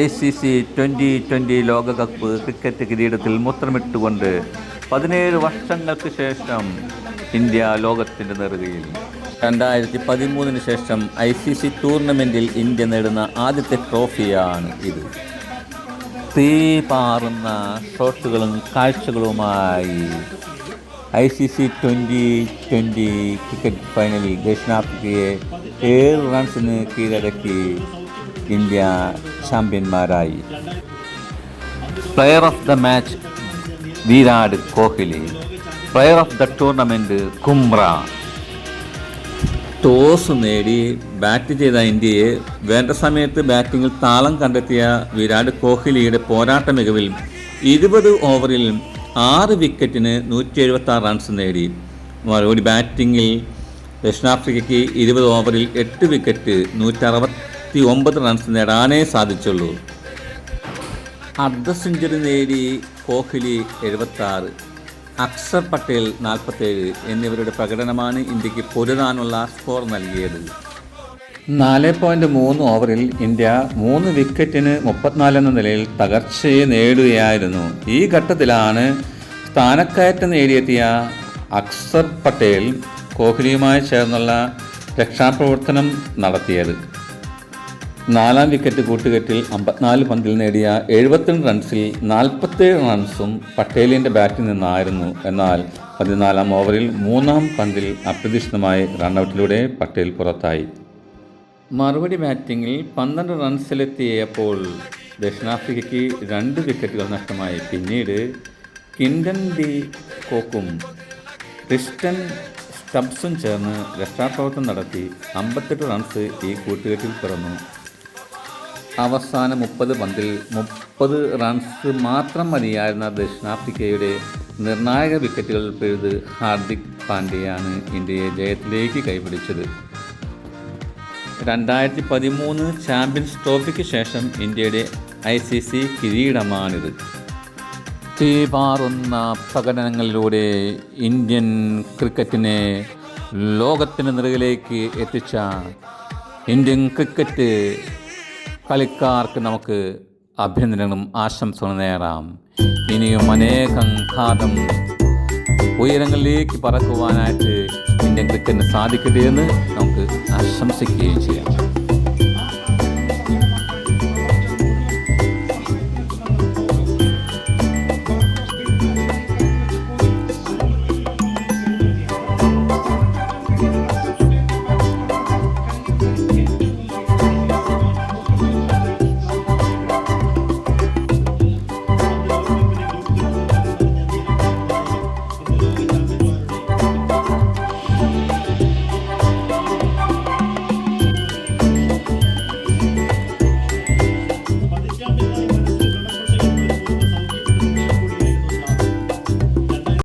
I C C twenty twenty ലോകകപ്പ് cricket കിരീടത്തിൽ മൂത്രമിട്ടുകൊണ്ട് പതിനേഴ് വർഷങ്ങൾക്ക് ശേഷം ഇന്ത്യ ലോകത്തിന്റെ നെറുകയിൽ. രണ്ടായിരത്തി പതിമൂന്നിന് ശേഷം ഐ സി സി ടൂർണമെന്റിൽ ഇന്ത്യ നേടുന്ന ആദ്യത്തെ ട്രോഫിയാണ് ഇത്. തീ പാറുന്ന ഷോട്ടുകളും കാഴ്ചകളുമായി I C C twenty twenty cricket ഫൈനലിൽ ദക്ഷിണാഫ്രിക്കയെ ഏഴ് റൺസിന് കീഴടക്കി. India ചാമ്പ്യന്മാരായി. Player of the match Virat Kohli. Player of the tournament Bumrah toss നേടി ബാറ്റ് ചെയ്ത ഇന്ത്യയെ വേണ്ട സമയത്ത് ബാറ്റിങ്ങിൽ താളം കണ്ടെത്തിയ വിരാട് കോഹ്ലിയുടെ പോരാട്ട മികവിൽ ഇരുപത് ഓവറിൽ ആറ് വിക്കറ്റിന് നൂറ്റി എഴുപത്തി ആറ് റൺസ് നേടി മറുപടി ബാറ്റിങ്ങിൽ ദക്ഷിണാഫ്രിക്കയ്ക്ക് ഇരുപത് ഓവറിൽ എട്ട് വിക്കറ്റ് നൂറ്റി അറുപത്തി ഒമ്പത് റൺസ് നേടാനേ സാധിച്ചുള്ളൂ. അർദ്ധ സെഞ്ചുറി നേടി കോഹ്ലി എഴുപത്തി ആറ് അക്ഷർ പട്ടേൽ നാൽപ്പത്തേഴ് എന്നിവരുടെ പ്രകടനമാണ് ഇന്ത്യയ്ക്ക് പൊരുതാനുള്ള സ്കോർ നൽകിയത്. നാല് പോയിന്റ് മൂന്ന് ഓവറിൽ ഇന്ത്യ മൂന്ന് വിക്കറ്റിന് മുപ്പത്തിനാല് എന്ന നിലയിൽ തകർച്ചയെ നേടുകയായിരുന്നു. ഈ ഘട്ടത്തിലാണ് സ്ഥാനക്കയറ്റം നേടിയെത്തിയ അക്സർ പട്ടേൽ കോഹ്ലിയുമായി ചേർന്നുള്ള രക്ഷാപ്രവർത്തനം നടത്തിയത്. നാലാം വിക്കറ്റ് കൂട്ടുകെട്ടിൽ അമ്പത്തിനാല് പന്തിൽ നേടിയ എഴുപത്തിരണ്ട് റൺസിൽ നാൽപ്പത്തേഴ് റൺസും പട്ടേലിന്റെ ബാറ്റിൽ നിന്നായിരുന്നു. എന്നാൽ പതിനാലാം ഓവറിൽ മൂന്നാം പന്തിൽ അപ്രതീക്ഷിതമായി റണ്ണൌട്ടിലൂടെ പട്ടേൽ പുറത്തായി. മറുപടി ബാറ്റിങ്ങിൽ പന്ത്രണ്ട് റൺസിലെത്തിയപ്പോൾ ദക്ഷിണാഫ്രിക്കയ്ക്ക് രണ്ട് വിക്കറ്റുകൾ നഷ്ടമായി. പിന്നീട് കിൻഡൻ ഡി കോക്കും ക്രിസ്റ്റൻ സ്റ്റബ്സും ചേർന്ന് രക്ഷാപ്രവർത്തനം നടത്തി അമ്പത്തെട്ട് റൺസ് ഈ കൂട്ടുകെട്ടിൽ പിറന്നു. അവസാന മുപ്പത് പന്തിൽ മുപ്പത് റൺസ് മാത്രം മതിയായിരുന്ന ദക്ഷിണാഫ്രിക്കയുടെ നിർണായക വിക്കറ്റുകൾ പെഴുത് ഹാർദിക് പാണ്ഡ്യയാണ് ഇന്ത്യയെ ജയത്തിലേക്ക് കൈപിടിച്ചത്. രണ്ടായിരത്തി പതിമൂന്ന് ചാമ്പ്യൻസ് ട്രോഫിക്ക് ശേഷം ഇന്ത്യയുടെ ഐ സി സി കിരീടമാണിത്. തീപാറുന്ന പ്രകടനങ്ങളിലൂടെ ഇന്ത്യൻ ക്രിക്കറ്റിനെ ലോകത്തിന്റെ നിറകിലേക്ക് എത്തിച്ച ഇന്ത്യൻ ക്രിക്കറ്റ് കളിക്കാർക്ക് നമുക്ക് അഭിനന്ദനങ്ങളും ആശംസകളും നേരാം. ഇനിയും അനേകം ഘാതം ഉയരങ്ങളിലേക്ക് പറക്കുവാനായിട്ട് ഇന്ത്യൻ ക്രിക്കറ്റിന് സാധിക്കട്ടെ എന്ന് നമുക്ക് ആശംസിക്കുകയും ചെയ്യാം.